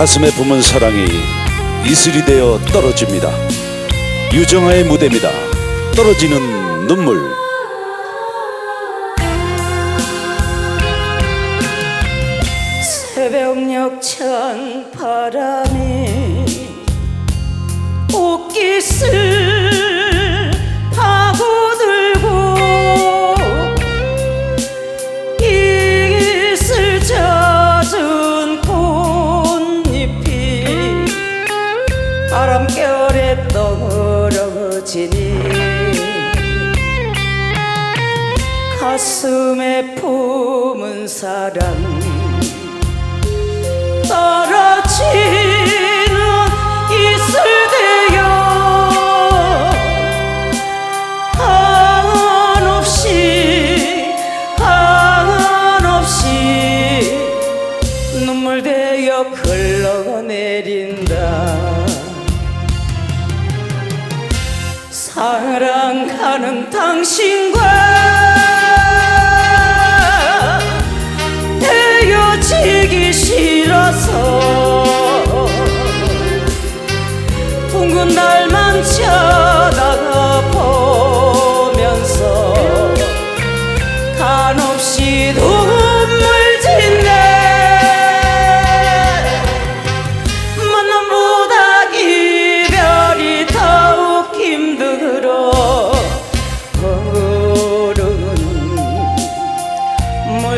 가슴에 품은 사랑이 이슬이 되어 떨어집니다. 유정아의 무대입니다. 떨어지는 눈물. 새벽녘 찬 바람이 옷깃을 바람결에 떨어지니 가슴에 품은 사랑 떨어지 사랑하는 당신과 헤어지기 싫어서 둥근 날만 쳐다가 보면서 간없이 눈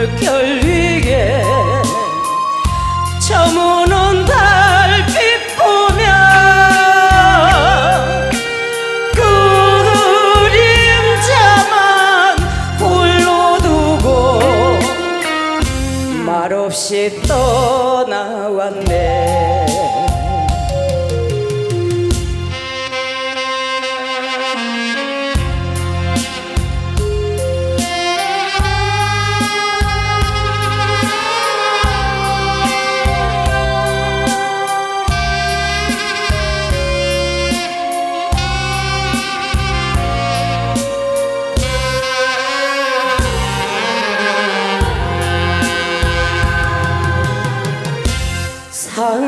물결 위에 저무는 달빛 보며 그림자만 홀로 두고 말없이 떠나왔네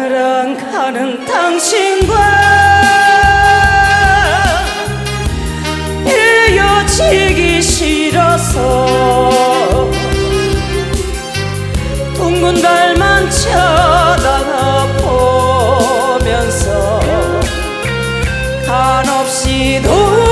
사랑하는 당신과 헤어지기 싫어서 둥근 달만 쳐다보면서 한없이 눈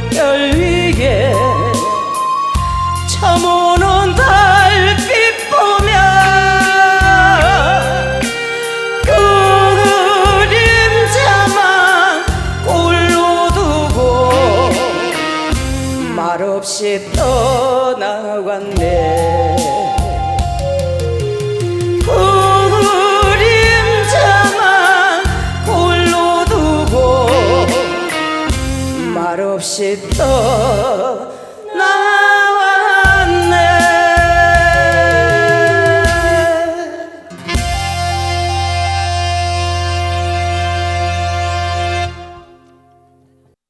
물결 위에 저무는 달빛 보며 그림자만 홀로 두고 말없이 말없이 떠